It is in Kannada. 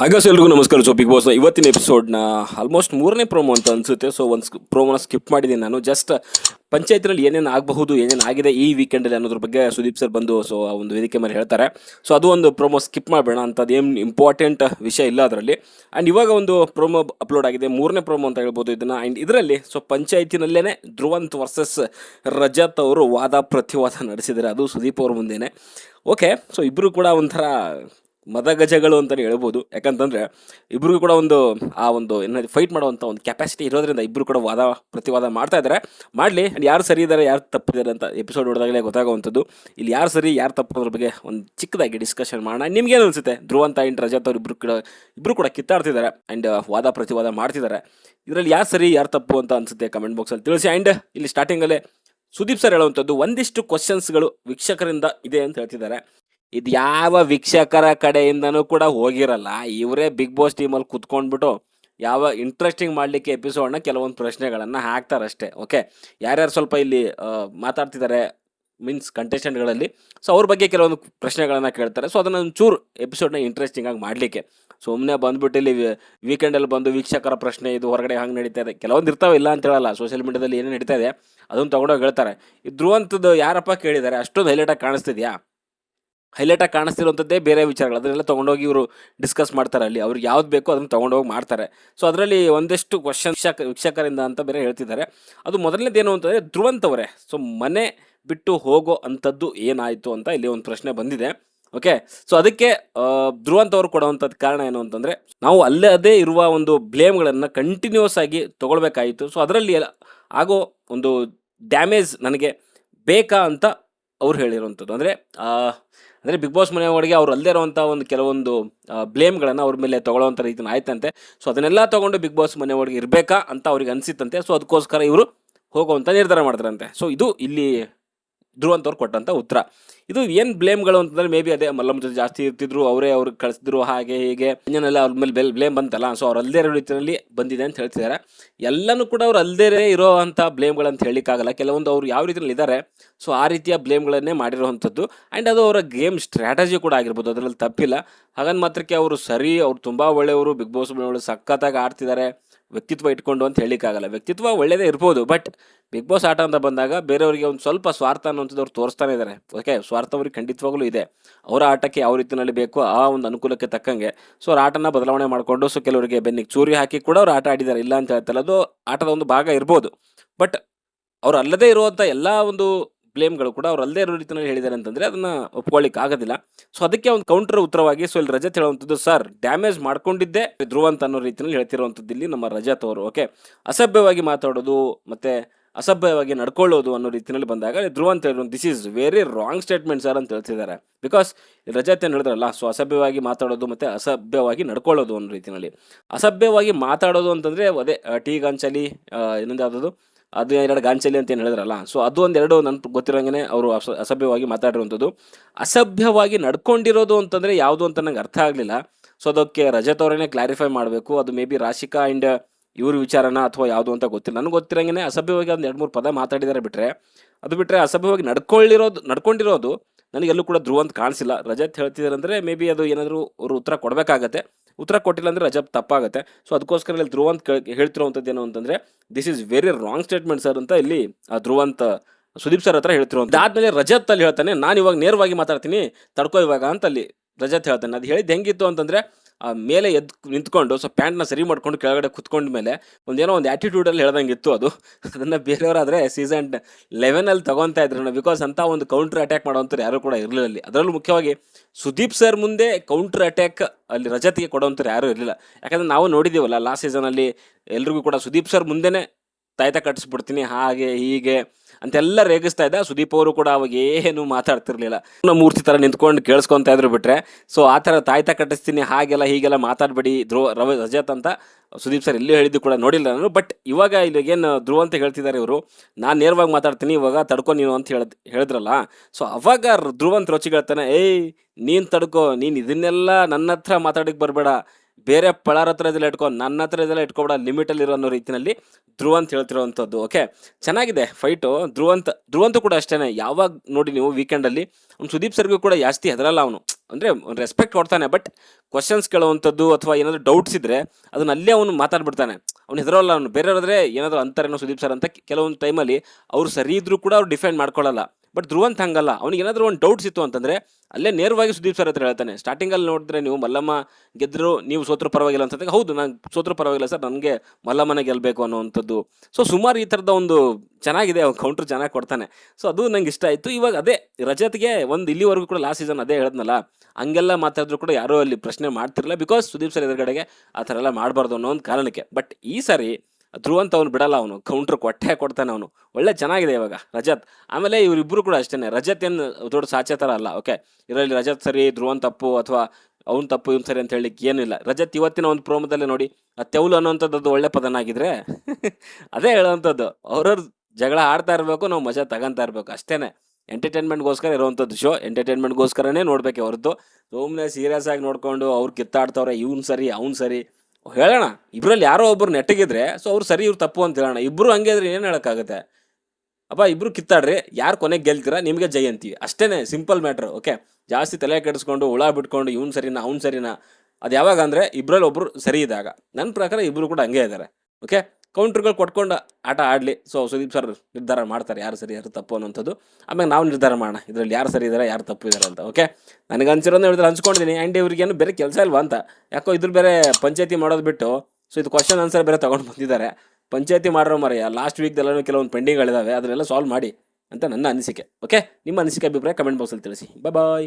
ಹಾಗಾಸ್ ಎಲ್ರಿಗೂ ನಮಸ್ಕಾರ. ಸೊ ಬಿಗ್ ಬಾಸ್ನ ಇವತ್ತಿನ ಎಪಿಸೋಡ್ನ ಆಲ್ಮೋಸ್ಟ್ ಮೂರನೇ ಪ್ರೋಮೋ ಅಂತ ಅನಿಸುತ್ತೆ. ಸೊ ಒಂದು ಪ್ರೋಮೋನ ಸ್ಕಿಪ್ ಮಾಡಿದ್ದೀನಿ ನಾನು. ಜಸ್ಟ್ ಪಂಚಾಯತ್ನಲ್ಲಿ ಏನೇನು ಆಗಬಹುದು, ಏನೇನು ಆಗಿದೆ ಈ ವೀಕೆಂಡಲ್ಲಿ ಅನ್ನೋದ್ರ ಬಗ್ಗೆ ಸುದೀಪ್ ಸರ್ ಬಂದು ಸೊ ಆ ಒಂದು ವೇದಿಕೆ ಮೇಲೆ ಹೇಳ್ತಾರೆ. ಸೊ ಅದು ಒಂದು ಪ್ರೋಮೋ ಸ್ಕಿಪ್ ಮಾಡಬೇಡ ಅಂಥದ್ದು ಏನು ಇಂಪಾರ್ಟೆಂಟ್ ವಿಷಯ ಇಲ್ಲ ಅದರಲ್ಲಿ. ಆ್ಯಂಡ್ ಇವಾಗ ಒಂದು ಪ್ರೋಮೋ ಅಪ್ಲೋಡ್ ಆಗಿದೆ. ಮೂರನೇ ಪ್ರೋಮೋ ಅಂತ ಹೇಳ್ಬೋದು ಇದನ್ನು. ಆ್ಯಂಡ್ ಇದರಲ್ಲಿ ಸೊ ಪಂಚಾಯತಿನಲ್ಲೇ ಧ್ರುವಂತ್ ವರ್ಸಸ್ ರಜತ್ ಅವರು ವಾದ ಪ್ರತಿವಾದ ನಡೆಸಿದ್ದಾರೆ. ಅದು ಸುದೀಪ್ ಅವ್ರ ಮುಂದೆನೆ. ಓಕೆ ಸೊ ಇಬ್ಬರು ಕೂಡ ಒಂಥರ ಮದಗಜಗಳು ಅಂತಲೇ ಹೇಳ್ಬೋದು. ಯಾಕಂತಂದರೆ ಇಬ್ಬರಿಗೂ ಕೂಡ ಒಂದು, ಆ ಒಂದು ಏನಾದ್ರು ಫೈಟ್ ಮಾಡುವಂಥ ಒಂದು ಕೆಪಾಸಿಟಿ ಇರೋದ್ರಿಂದ ಇಬ್ಬರು ಕೂಡ ವಾದ, ಪ್ರತಿವಾದ ಮಾಡ್ತಾ ಇದ್ದಾರೆ ಮಾಡಲಿ ಯಾರು ಸರಿ ಇದ್ದಾರೆ ಯಾರು ತಪ್ಪಿದ್ದಾರೆ ಅಂತ ಎಪಿಸೋಡ್ ನೋಡಿದಾಗಲೇ ಗೊತ್ತಾಗುವಂಥದ್ದು. ಇಲ್ಲಿ ಯಾರು ಸರಿ, ಯಾರು ತಪ್ಪು ಅದ್ರ ಬಗ್ಗೆ ಒಂದು ಚಿಕ್ಕದಾಗಿ ಡಿಸ್ಕಷನ್ ಮಾಡೋಣ. ನಿಮ್ಗೇನು ಅನಿಸುತ್ತೆ? ಧ್ರುವಂತ ಆ್ಯಂಡ್ ರಜತ್ ಅವ್ರು ಇಬ್ಬರು ಕೂಡ ಇಬ್ಬರು ಕೂಡ ಕಿತ್ತಾಡ್ತಿದ್ದಾರೆ ಆ್ಯಂಡ್ ವಾದ, ಪ್ರತಿವಾದ ಮಾಡ್ತಿದ್ದಾರೆ ಇದರಲ್ಲಿ ಯಾರು ಸರಿ, ಯಾರು ತಪ್ಪು ಅಂತ ಅನಿಸುತ್ತೆ ಕಮೆಂಟ್ ಬಾಕ್ಸಲ್ಲಿ ತಿಳಿಸಿ. ಆ್ಯಂಡ್ ಇಲ್ಲಿ ಸ್ಟಾರ್ಟಿಂಗಲ್ಲೇ ಸುದೀಪ್ ಸರ್ ಹೇಳುವಂಥದ್ದು, ಒಂದಿಷ್ಟು ಕ್ವಶನ್ಸ್ಗಳು ವೀಕ್ಷಕರಿಂದ ಇದೆ ಅಂತ ಹೇಳ್ತಿದ್ದಾರೆ. ಇದು ಯಾವ ವೀಕ್ಷಕರ ಕಡೆಯಿಂದನೂ ಕೂಡ ಹೋಗಿರಲ್ಲ. ಇವರೇ ಬಿಗ್ ಬಾಸ್ ಟೀಮಲ್ಲಿ ಕುತ್ಕೊಂಡ್ಬಿಟ್ಟು ಯಾವ ಇಂಟ್ರೆಸ್ಟಿಂಗ್ ಮಾಡಲಿಕ್ಕೆ ಎಪಿಸೋಡ್ನ ಕೆಲವೊಂದು ಪ್ರಶ್ನೆಗಳನ್ನು ಹಾಕ್ತಾರಷ್ಟೇ ಓಕೆ ಯಾರ್ಯಾರು ಸ್ವಲ್ಪ ಇಲ್ಲಿ ಮಾತಾಡ್ತಿದ್ದಾರೆ ಮೀನ್ಸ್ ಕಂಟೆಸ್ಟೆಂಟ್ಗಳಲ್ಲಿ ಸೊ ಅವ್ರ ಬಗ್ಗೆ ಕೆಲವೊಂದು ಪ್ರಶ್ನೆಗಳನ್ನು ಕೇಳ್ತಾರೆ. ಸೊ ಅದನ್ನು ಚೂರು ಎಪಿಸೋಡ್ನ ಇಂಟ್ರೆಸ್ಟಿಂಗ್ ಆಗಿ ಮಾಡಲಿಕ್ಕೆ. ಸುಮ್ಮನೆ ಬಂದ್ಬಿಟ್ಟು ಇಲ್ಲಿ ವೀಕೆಂಡಲ್ಲಿ ಬಂದು ವೀಕ್ಷಕರ ಪ್ರಶ್ನೆ ಇದು ಹೊರಗಡೆ ಹಂಗೆ ನಡೀತಾ ಇದೆ, ಕೆಲವೊಂದು ಇರ್ತಾವೆ ಇಲ್ಲ ಅಂತ ಹೇಳಲ್ಲ ಸೋಷಿಯಲ್ ಮೀಡಿಯಾದಲ್ಲಿ ಏನೇನು ನಡೀತಾ ಇದೆ ಅದನ್ನು ತೊಗೊಂಡೋಗಿ ಹೇಳ್ತಾರೆ. ಈ ಧ್ರುವಂಥದ್ದು ಯಾರಪ್ಪ ಕೇಳಿದ್ದಾರೆ? ಅಷ್ಟೊಂದು ಹೈಲೈಟಾಗಿ ಕಾಣಿಸ್ತಿದ್ಯಾ? ಹೈಲೈಟಾಗಿ ಕಾಣಿಸ್ತಿರುವಂಥದ್ದೇ ಬೇರೆ ವಿಚಾರಗಳು. ಅದನ್ನೆಲ್ಲ ತೊಗೊಂಡೋಗಿ ಇವರು ಡಿಸ್ಕಸ್ ಮಾಡ್ತಾರೆ ಅಲ್ಲಿ. ಅವ್ರಿಗೆ ಯಾವ್ದು ಬೇಕೋ ಅದನ್ನು ತೊಗೊಂಡೋಗಿ ಮಾಡ್ತಾರೆ. ಸೊ ಅದರಲ್ಲಿ ಒಂದಷ್ಟು ಕ್ವಶನ್ ವೀಕ್ಷಕ ವೀಕ್ಷಕರಿಂದ ಅಂತ ಬೇರೆ ಹೇಳ್ತಿದ್ದಾರೆ. ಅದು ಮೊದಲನೇದೇನು ಅಂತಂದರೆ ಧ್ರುವಂತವರೇ ಸೊ ಮನೆ ಬಿಟ್ಟು ಹೋಗೋ ಅಂಥದ್ದು ಏನಾಯಿತು ಅಂತ ಇಲ್ಲಿ ಒಂದು ಪ್ರಶ್ನೆ ಬಂದಿದೆ. ಓಕೆ ಸೊ ಅದಕ್ಕೆ ಧ್ರುವಂತವ್ರು ಕೊಡುವಂಥದ್ದು ಕಾರಣ ಏನು ಅಂತಂದರೆ, ನಾವು ಅಲ್ಲದೇ ಇರುವ ಒಂದು ಬ್ಲೇಮ್ಗಳನ್ನು ಕಂಟಿನ್ಯೂಸ್ ಆಗಿ ತೊಗೊಳ್ಬೇಕಾಯಿತು. ಸೊ ಅದರಲ್ಲಿ ಆಗೋ ಒಂದು ಡ್ಯಾಮೇಜ್ ನನಗೆ ಬೇಕಾ ಅಂತ ಅವ್ರು ಹೇಳಿರುವಂಥದ್ದು. ಅಂದರೆ ಅಂದರೆ ಬಿಗ್ ಬಾಸ್ ಮನೆ ಒಳಗೆ ಅವ್ರು ಅಲ್ಲದೇ ಇರುವಂಥ ಒಂದು ಕೆಲವೊಂದು ಬ್ಲೇಮ್ಗಳನ್ನು ಅವ್ರ ಮೇಲೆ ತೊಗೊಳ್ಳೋವಂಥ ರೀತಿನ ಆಯ್ತಂತೆ. ಸೊ ಅದನ್ನೆಲ್ಲ ತೊಗೊಂಡು ಬಿಗ್ ಬಾಸ್ ಮನೆ ಒಳಗೆ ಇರಬೇಕಾ ಅಂತ ಅವ್ರಿಗೆ ಅನಿಸಿತ್ತಂತೆ. ಸೊ ಅದಕ್ಕೋಸ್ಕರ ಇವರು ಹೋಗುವಂಥ ನಿರ್ಧಾರ ಮಾಡಿದ್ರಂತೆ. ಸೊ ಇದು ಇಲ್ಲಿ ಧ್ರುವಂತವ್ರು ಕೊಟ್ಟಂಥ ಉತ್ತರ. ಇದು ಏನು ಬ್ಲೇಮ್ಗಳು ಅಂತಂದ್ರೆ ಮೇ ಬಿ ಅದೇ ಮಲ್ಲಮ್ಮ ಜೊತೆ ಜಾಸ್ತಿ ಇರ್ತಿದ್ರು, ಅವರೇ ಅವ್ರು ಕಳಿಸಿದ್ರು ಹಾಗೆ ಹೀಗೆ. ಇನ್ನೇನೆಲ್ಲ ಅವ್ರ ಮೇಲೆ ಬೆಲ್ ಬ್ಲೇಮ್ ಬಂತಲ್ಲ ಸೊ ಅವ್ರು ಅಲ್ಲದೇ ಇರೋ ರೀತಿಯಲ್ಲಿ ಬಂದಿದೆ ಅಂತ ಹೇಳ್ತಿದ್ದಾರೆ. ಎಲ್ಲನೂ ಕೂಡ ಅವ್ರು ಅಲ್ಲದೇ ಇರೋ ಅಂಥ ಬ್ಲೇಮ್ಗಳಂತ ಹೇಳಲಿಕ್ಕಾಗಲ್ಲ. ಕೆಲವೊಂದು ಅವ್ರು ಯಾವ ರೀತಿಯಲ್ಲಿ ಇದ್ದಾರೆ ಸೊ ಆ ರೀತಿಯ ಬ್ಲೇಮ್ಗಳನ್ನೇ ಮಾಡಿರುವಂಥದ್ದು. ಆ್ಯಂಡ್ ಅದು ಅವರ ಗೇಮ್ ಸ್ಟ್ರಾಟಜಿ ಕೂಡ ಆಗಿರ್ಬೋದು, ಅದರಲ್ಲಿ ತಪ್ಪಿಲ್ಲ. ಹಾಗಂದ್ ಮಾತ್ರಕ್ಕೆ ಅವರು ಸರಿ, ಅವ್ರು ತುಂಬ ಒಳ್ಳೆಯವರು, ಬಿಗ್ ಬಾಸ್ ಒಳ್ಳೆ ಸಖತ್ತಾಗಿ ಆಡ್ತಿದ್ದಾರೆ. ವ್ಯಕ್ತಿತ್ವ ಇಟ್ಕೊಂಡು ಅಂತ ಹೇಳಿಕ್ಕಾಗಲ್ಲ ವ್ಯಕ್ತಿತ್ವ ಒಳ್ಳೆಯದೇ ಇರ್ಬೋದು ಬಟ್ ಬಿಗ್ ಬಾಸ್ ಆಟ ಅಂತ ಬಂದಾಗ ಬೇರೆಯವರಿಗೆ ಒಂದು ಸ್ವಲ್ಪ ಸ್ವಾರ್ಥ ಅನ್ನುವಂಥದ್ದು ಅವ್ರು ತೋರಿಸ್ತಾನೆ ಇದ್ದಾರೆ ಓಕೆ ಸ್ವಾರ್ಥ ಅವ್ರಿಗೆ ಖಂಡಿತವಾಗ್ಲೂ ಇದೆ. ಅವರ ಆಟಕ್ಕೆ ಯಾವ ರೀತಿಯಲ್ಲಿ ಬೇಕು ಆ ಒಂದು ಅನುಕೂಲಕ್ಕೆ ತಕ್ಕಂಗೆ. ಸೊ ಅವ್ರ ಆಟನ ಬದಲಾವಣೆ ಮಾಡಿಕೊಂಡು ಸೊ ಕೆಲವರಿಗೆ ಬೆನ್ನಿಗೆ ಚೂರಿ ಹಾಕಿ ಕೂಡ ಅವ್ರು ಆಟ ಆಡಿದ್ದಾರೆ ಇಲ್ಲ ಅಂತ ಹೇಳ್ತಾರೆ ಅದು ಆಟದ ಒಂದು ಭಾಗ ಇರ್ಬೋದು. ಬಟ್ ಅವ್ರು ಅಲ್ಲದೇ ಇರುವಂಥ ಎಲ್ಲ ಒಂದು ಬ್ಲೇಮ್ಗಳು ಕೂಡ ಅವ್ರು ಅಲ್ಲದೇ ಇರೋ ರೀತಿಯಲ್ಲಿ ಹೇಳಿದ್ದಾರೆ ಅಂತಂದರೆ ಅದನ್ನು ಒಪ್ಕೊಳ್ಳಿಕ್ಕೆ ಆಗೋದಿಲ್ಲ ಸೊ ಅದಕ್ಕೆ ಒಂದು ಕೌಂಟರ್ ಉತ್ತರವಾಗಿ ಸೊ, ಇಲ್ಲಿ ರಜತ್ ಹೇಳುವಂಥದ್ದು, ಸರ್ ಡ್ಯಾಮೇಜ್ ಮಾಡ್ಕೊಂಡಿದ್ದೆ. ಧ್ರುವಂತ ಅನ್ನೋ ರೀತಿಯಲ್ಲಿ ಹೇಳ್ತಿರುವಂಥದ್ದು ಇಲ್ಲಿ ನಮ್ಮ ರಜತ್ ಅವರು ಓಕೆ ಅಸಭ್ಯವಾಗಿ ಮಾತಾಡೋದು ಮತ್ತು ಅಸಭ್ಯವಾಗಿ ನಡ್ಕೊಳ್ಳೋದು ಅನ್ನೋ ರೀತಿಯಲ್ಲಿ ಬಂದಾಗ ಧ್ರುವಂತ್ ಹೇಳಿದ್ರು this is very wrong statement sir ಅಂತ ಹೇಳ್ತಿದ್ದಾರೆ. ಬಿಕಾಸ್ ರಜತ್ ಏನು ಹೇಳಿದ್ರಲ್ಲ ಸೊ ಅಸಭ್ಯವಾಗಿ ಮಾತಾಡೋದು ಮತ್ತು ಅಸಭ್ಯವಾಗಿ ನಡ್ಕೊಳ್ಳೋದು ಅನ್ನೋ ರೀತಿಯಲ್ಲಿ. ಅಸಭ್ಯವಾಗಿ ಮಾತಾಡೋದು ಅಂತಂದರೆ ಅದೇ ಟೀ ಗಾಂಚಲಿ ಏನಂದ್ರೆ ಯಾವುದದು? ಅದು ಎರಡು ಗಾಂಚಲಿ ಅಂತ ಏನು ಹೇಳಿದ್ರಲ್ಲ. ಸೊ ಅದು ಒಂದೆರಡು ನನ್ಗೆ ಗೊತ್ತಿರೋಂಗೆ ಅವರು ಅಸ, ಅಸಭ್ಯವಾಗಿ ಮಾತಾಡಿರುವಂಥದ್ದು. ಅಸಭ್ಯವಾಗಿ ನಡ್ಕೊಂಡಿರೋದು ಅಂತಂದರೆ ಯಾವುದು ಅಂತ ನಂಗೆ ಅರ್ಥ ಆಗಲಿಲ್ಲ. ಸೊ ಅದಕ್ಕೆ ರಜತ್ ಅವರೇ ಕ್ಲಾರಿಫೈ ಮಾಡಬೇಕು. ಅದು ಮೇ ಬಿ ರಾಶಿಕಾ ಆ್ಯಂಡ್ ಇವ್ರ ವಿಚಾರನ ಅಥವಾ ಯಾವುದು ಅಂತ ಗೊತ್ತಿಲ್ಲ. ನನಗೆ ಗೊತ್ತಿರೋಂಗೆ ಅಸಭ್ಯವಾಗಿ ಒಂದು ಎರಡು ಮೂರು ಪದ ಮಾತಾಡಿದ್ದಾರೆ ಬಿಟ್ಟರೆ ಅದು ಬಿಟ್ಟರೆ ಅಸಭ್ಯವಾಗಿ ನಡ್ಕೊಳ್ಳಿರೋದು, ನಡ್ಕೊಂಡಿರೋದು ನನಗೆಲ್ಲೂ ಕೂಡ ಧ್ರುವ ಅಂತ ಕಾಣಿಸಿಲ್ಲ. ರಜತ್ ಹೇಳ್ತಿದ್ದಾರೆ ಅಂದರೆ ಮೇ ಬಿ ಅದು ಏನಾದರೂ ಅವರು ಉತ್ತರ ಕೊಡಬೇಕಾಗತ್ತೆ. ಉತ್ತರ ಕೊಟ್ಟಿಲ್ಲ ಅಂದರೆ ರಜಬ್ ತಪ್ಪಾಗುತ್ತೆ. ಸೊ ಅದಕ್ಕೋಸ್ಕರ ಇಲ್ಲಿ ಧ್ರುವಂತ್ ಹೇಳ್ತಿರುವಂಥದ್ದು ಏನು ಅಂತಂದರೆ this is very wrong statement sir ಅಂತ ಇಲ್ಲಿ ಧ್ರುವಂತ್, ಸುದೀಪ್ ಸರ್ ಹತ್ರ ಹೇಳ್ತಿರುವಂಥ ಅದಾದ್ಮೇಲೆ ರಜತ್ ಅಲ್ಲಿ ಹೇಳ್ತಾನೆ, ನಾನು ಇವಾಗ ನೇರವಾಗಿ ಮಾತಾಡ್ತೀನಿ, ತಡ್ಕೋ ಇವಾಗ ಅಂತ ಅಲ್ಲಿ ರಜತ್ ಹೇಳ್ತಾನೆ. ಅದು ಹೇಳಿದ್ದು ಹೆಂಗಿತ್ತು ಅಂತಂದರೆ ಮೇಲೆ ಎದ್ದು ನಿಂತ್ಕೊಂಡು ಸೊ ಪ್ಯಾಂಟ್ನ ಸರಿ ಮಾಡ್ಕೊಂಡು ಕೆಳಗಡೆ ಕುತ್ಕೊಂಡ ಮೇಲೆ ಒಂದೇನೋ ಒಂದು ಆ್ಯಟಿಟ್ಯೂಡಲ್ಲಿ ಹೇಳ್ದಂಗಿತ್ತು ಅದು. ಅದನ್ನು ಬೇರೆಯವರಾದರೆ ಸೀಸನ್ ಲೆವೆನಲ್ಲಿ ತಗೊತಾ ಇದ್ರು ಬಿಕಾಸ್ ಅಂತ ಒಂದು ಕೌಂಟರ್ ಅಟ್ಯಾಕ್ ಮಾಡೋವಂಥವ್ರು ಯಾರು ಕೂಡ ಇರಲಿಲ್ಲ ಅದರಲ್ಲೂ ಮುಖ್ಯವಾಗಿ ಸುದೀಪ್ ಸರ್ ಮುಂದೆ ಕೌಂಟರ್ ಅಟ್ಯಾಕ್ ಅಲ್ಲಿ ರಜತಿಗೆ ಕೊಡೋವಂಥವ್ರು ಯಾರೂ ಇರಲಿಲ್ಲ. ಯಾಕಂದರೆ ನಾವು ನೋಡಿದ್ದೀವಲ್ಲ ಲಾಸ್ಟ್ ಸೀಸನಲ್ಲಿ ಎಲ್ರಿಗೂ ಕೂಡ ಸುದೀಪ್ ಸರ್ ಮುಂದೆನೇ ತಾಯ್ತ ಕಟ್ಟಿಸ್ಬಿಡ್ತೀನಿ, ಹಾಗೆ, ಹೀಗೆ ಅಂತೆಲ್ಲ ರೇಗಿಸ್ತಾ ಇದ್ದ. ಸುದೀಪ್ ಅವರು ಕೂಡ ಅವಾಗ ಏನು ಮಾತಾಡ್ತಿರ್ಲಿಲ್ಲ. ನಮ್ಮ ಮೂರ್ತಿ ಥರ ನಿಂತ್ಕೊಂಡು ಕೇಳಿಸ್ಕೊಂತ ಇದ್ರು ಬಿಟ್ರೆ, ಸೊ, ಆ ಥರ ತಾಯ್ತ ಕಟ್ಟಿಸ್ತೀನಿ, ಹಾಗೆಲ್ಲ, ಹೀಗೆಲ್ಲ ಮಾತಾಡಬೇಡಿ, ಧ್ರುವ, ರವ, ರಜತ್ ಅಂತ ಸುದೀಪ್ ಸರ್ ಎಲ್ಲಿ ಹೇಳಿದ್ದು ಕೂಡ ನೋಡಿಲ್ಲ ನಾನು. ಬಟ್ ಇವಾಗ ಇಲ್ಲಿ ಏನು ಧ್ರುವ ಅಂತ ಹೇಳ್ತಿದ್ದಾರೆ ಇವರು, ನಾನು ನೇರವಾಗಿ ಮಾತಾಡ್ತೀನಿ, ಇವಾಗ ತಡ್ಕೊ ನೀನು ಅಂತ ಹೇಳ ಹೇಳಿದ್ರಲ್ಲ. ಸೊ, ಅವಾಗ ಧ್ರುವಂತ ರುಚಿ ಹೇಳ್ತಾನೆ, ಏಯ್, ನೀನು ತಡ್ಕೊ, ನೀನು ಇದನ್ನೆಲ್ಲ ನನ್ನ ಹತ್ರ ಮಾತಾಡಕ್ಕೆ ಬರಬೇಡ. ಬೇರೆ ಪಳಾರ ಹತ್ರ ಇದೆಲ್ಲ ಇಟ್ಕೊ, ನನ್ನ ಹತ್ರ ಇದೆಲ್ಲ ಇಟ್ಕೊಬೇಡ ಲಿಮಿಟಲ್ಲಿ ಇರೋ ಅನ್ನೋ ರೀತಿಯಲ್ಲಿ ಧ್ರುವಂತ್ ಹೇಳ್ತಿರೋವಂಥದ್ದು ಓಕೆ ಚೆನ್ನಾಗಿದೆ ಫೈಟು ಧ್ರುವಂತ ಧ್ರುವಂತ ಕೂಡ ಅಷ್ಟೇ ಯಾವಾಗ ನೋಡಿ ನೀವು ವೀಕೆಂಡಲ್ಲಿ ಅವ್ನು ಸುದೀಪ್ ಸರ್ಗೂ ಕೂಡ ಜಾಸ್ತಿ ಹೆದರಲ್ಲ ಅವನು. ಅಂದರೆ ರೆಸ್ಪೆಕ್ಟ್ ಕೊಡ್ತಾನೆ ಬಟ್ ಕ್ವಶನ್ಸ್ ಕೇಳುವಂಥದ್ದು ಅಥವಾ ಏನಾದರೂ ಡೌಟ್ಸ್ ಇದ್ದರೆ ಅದನ್ನ ಅಲ್ಲೇ ಅವನು ಮಾತಾಡ್ಬಿಡ್ತಾನೆ. ಅವ್ನು ಹೆದರೋಲ್ಲ ಅವನು. ಬೇರೆಯವ್ರಾದ್ರೆ ಏನಾದರೂ ಅಂತಾರೇನೋ ಸುದೀಪ್ ಸರ್ ಅಂತ, ಕೆಲವೊಂದು ಟೈಮಲ್ಲಿ ಅವ್ರು ಸರಿ ಇದ್ರೂ ಕೂಡ ಅವ್ರು ಡಿಫೆಂಡ್ ಮಾಡ್ಕೊಳ್ಳಲ್ಲ ಬಟ್ ಧ್ರುವಂತ್ ಹಂಗಲ್ಲ. ಅವ್ನಿಗೆ ಏನಾದರೂ ಒಂದು ಡೌಟ್ಸ್ ಇತ್ತು ಅಂತಂದರೆ, ಅಲ್ಲೇ ನೇರವಾಗಿ ಸುದೀಪ್ ಸರ್ ಹತ್ರ ಹೇಳ್ತಾನೆ ಸ್ಟಾರ್ಟಿಂಗಲ್ಲಿ ನೋಡಿದ್ರೆ ನೀವು ಮಲ್ಲಮ್ಮ ಗೆದ್ದರು ನೀವು ಸೋತ್ರ ಪರವಾಗಿಲ್ಲ ಅಂತಂದಾಗ ಹೌದು, ನಾನು ಸೋತ್ರ ಪರವಾಗಿಲ್ಲ ಸರ್ ನನಗೆ ಮಲ್ಲಮ್ಮನ ಗೆಲ್ಲಬೇಕು ಅನ್ನೋವಂಥದ್ದು. ಸೊ ಸುಮಾರು ಈ ಥರದ ಒಂದು ಚೆನ್ನಾಗಿದೆ, ಅವ್ನು ಕೌಂಟ್ರ್ ಚೆನ್ನಾಗಿ ಕೊಡ್ತಾನೆ. ಸೊ ಅದು ನಂಗೆ ಇಷ್ಟ ಆಯಿತು. ಇವಾಗ ಅದೇ, ರಜತ್ಗೆ ಒಂದು ಇಲ್ಲಿವರೆಗೂ ಕೂಡ ಲಾಸ್ಟ್ ಸೀಸನ್ ಅದೇ ಹೇಳಿದ್ನಲ್ಲ, ಹಂಗೆಲ್ಲ ಮಾತಾಡಿದ್ರು ಕೂಡ ಯಾರೂ ಅಲ್ಲಿ ಪ್ರಶ್ನೆ ಮಾಡ್ತಿರಲಿಲ್ಲ ಬಿಕಾಸ್ ಸುದೀಪ್ ಸರ್ ಎದುರುಗಡೆಗೆ ಆ ಥರ ಎಲ್ಲ ಮಾಡಬಾರ್ದು ಅನ್ನೋ ಒಂದು ಕಾರಣಕ್ಕೆ. ಬಟ್ ಈ ಸಾರಿ ಧ್ರುವಂತ ಅವನು ಬಿಡಲ್ಲ ಅವನು. ಕೌಂಟ್ರ್ ಕೊಟ್ಟೆ ಕೊಡ್ತಾನೆ ಅವನು. ಒಳ್ಳೆ ಚೆನ್ನಾಗಿದೆ ಇವಾಗ ರಜತ್. ಆಮೇಲೆ ಇವರಿಬ್ಬರು ಕೂಡ ಅಷ್ಟೇ ರಜತ್ ಏನು ದೊಡ್ಡ ಸಾಚೆ ಥರ ಅಲ್ಲ. ಓಕೆ ಇದರಲ್ಲಿ ರಜತ್ ಸರಿ ಧ್ರುವನ್ ತಪ್ಪು ಅಥವಾ ಅವ್ನು ತಪ್ಪು, ಇವ್ನು ಸರಿ ಅಂತ ಹೇಳಲಿಕ್ಕೆ ಏನಿಲ್ಲ ರಜತ್ ಇವತ್ತಿನ ಒಂದು ಪ್ರೋಮದಲ್ಲೇ ನೋಡಿ, ಆ ತೆವಲು ಅನ್ನೋಂಥದ್ದು ಒಳ್ಳೆ ಪದನಾಗಿದ್ರೆ ಅದೇ ಹೇಳೋವಂಥದ್ದು. ಅವ್ರವ್ರ ಜಗಳ ಆಡ್ತಾ ಇರಬೇಕು, ನಾವು ಮಜಾ ತಗೊಂತಾ ಇರಬೇಕು. ಅಷ್ಟೇ ಎಂಟರ್ಟೈನ್ಮೆಂಟ್ಗೋಸ್ಕರ ಇರುವಂಥದ್ದು ಶೋ ಎಂಟರ್ಟೈನ್ಮೆಂಟ್ಗೋಸ್ಕರನೇ ನೋಡಬೇಕೆ ಹೊರತು ಸುಮ್ಮನೆ ಸೀರಿಯಸ್ ಆಗಿ ನೋಡಿಕೊಂಡು ಅವ್ರು ಕಿತ್ತಾಡ್ತವ್ರೆ, ಇವ್ನು ಸರಿ, ಅವ್ನು ಸರಿ. ಹೇಳೋಣ ಇಬ್ಬರಲ್ಲಿ ಯಾರೋ ಒಬ್ಬರು ನೆಟ್ಟಗಿದ್ರೆ ಸೊ ಅವ್ರು ಸರಿ, ಇವ್ರು ತಪ್ಪು ಅಂತ ಹೇಳೋಣ ಇಬ್ಬರು ಹಂಗೆ ಇದ್ರೆ ಏನು ಹೇಳೋಕ್ಕಾಗುತ್ತೆ? ಅಪ್ಪ ಇಬ್ರು ಕಿತ್ತಾಡ್ರಿ, ಯಾರು ಕೊನೆಗೆ ಗೆಲ್ತೀರಾ? ನಿಮಗೆ ಜೈ ಅಂತೀವಿ. ಅಷ್ಟೇ ಸಿಂಪಲ್ ಮ್ಯಾಟ್ರ್ ಓಕೆ ಜಾಸ್ತಿ ತಲೆ ಕೆಡಿಸ್ಕೊಂಡು, ಹುಳ ಬಿಟ್ಕೊಂಡು, ಇವ್ನು ಸರಿನಾ, ಅವ್ನು ಸರಿನಾ? ಅದು ಯಾವಾಗ ಅಂದರೆ ಇಬ್ಬರಲ್ಲಿ ಒಬ್ಬರು ಸರಿ ಇದ್ದಾಗ. ನನ್ನ ಪ್ರಕಾರ ಇಬ್ಬರು ಕೂಡ ಹಂಗೆ ಇದ್ದಾರೆ ಓಕೆ ಕೌಂಟ್ರ್ಗಳು ಕೊಟ್ಕೊಂಡು ಆಟ ಆಡಲಿ. ಸೊ ಸುದೀಪ್ ಸರ್ ನಿರ್ಧಾರ ಮಾಡ್ತಾರೆ. ಯಾರು ಸರಿ, ಯಾರು ತಪ್ಪು ಅನ್ನೋಂಥದ್ದು ಆಮೇಲೆ ನಾವು ನಿರ್ಧಾರ ಮಾಡೋಣ. ಇದರಲ್ಲಿ ಯಾರು ಸರಿ ಇದ್ದಾರೆ ಯಾರು ತಪ್ಪು ಇದ್ದಾರೆ ಅಂತ ಓಕೆ ನನಗೆ ಅನ್ಸಿರೋದು ಹೇಳಿದ್ರೆ ಹಂಚ್ಕೊಂಡಿದ್ದೀನಿ. ಆ್ಯಂಡ್ ಇವ್ರಿಗೇನು ಬೇರೆ ಕೆಲಸ ಇಲ್ವಾ ಅಂತ. ಯಾಕೋ ಇದ್ರ ಬೇರೆ ಪಂಚಾಯತಿ ಮಾಡೋದು ಬಿಟ್ಟು ಸೊ ಇದು ಕ್ವಶನ್ ಆನ್ಸರ್ ಬೇರೆ ತೊಗೊಂಡು ಬಂದಿದ್ದಾರೆ. ಪಂಚಾಯತಿ ಮಾಡಿರೋ ಮರೆಯ ಲಾಸ್ಟ್ ವೀಕ್ದಲ್ಲೂ ಕೆಲವೊಂದು ಪೆಂಡಿಂಗ್ಗಳಿದ್ದಾವೆ ಅದನ್ನೆಲ್ಲ ಸಾಲ್ವ್ ಮಾಡಿ ಅಂತ ನನ್ನ ಅನಿಸಿಕೆ ಓಕೆ ನಿಮ್ಮ ಅನಿಸಿಕೆ, ಅಭಿಪ್ರಾಯ ಕಮೆಂಟ್ ಬಾಕ್ಸಲ್ಲಿ ತಿಳಿಸಿ. ಬಾಯ್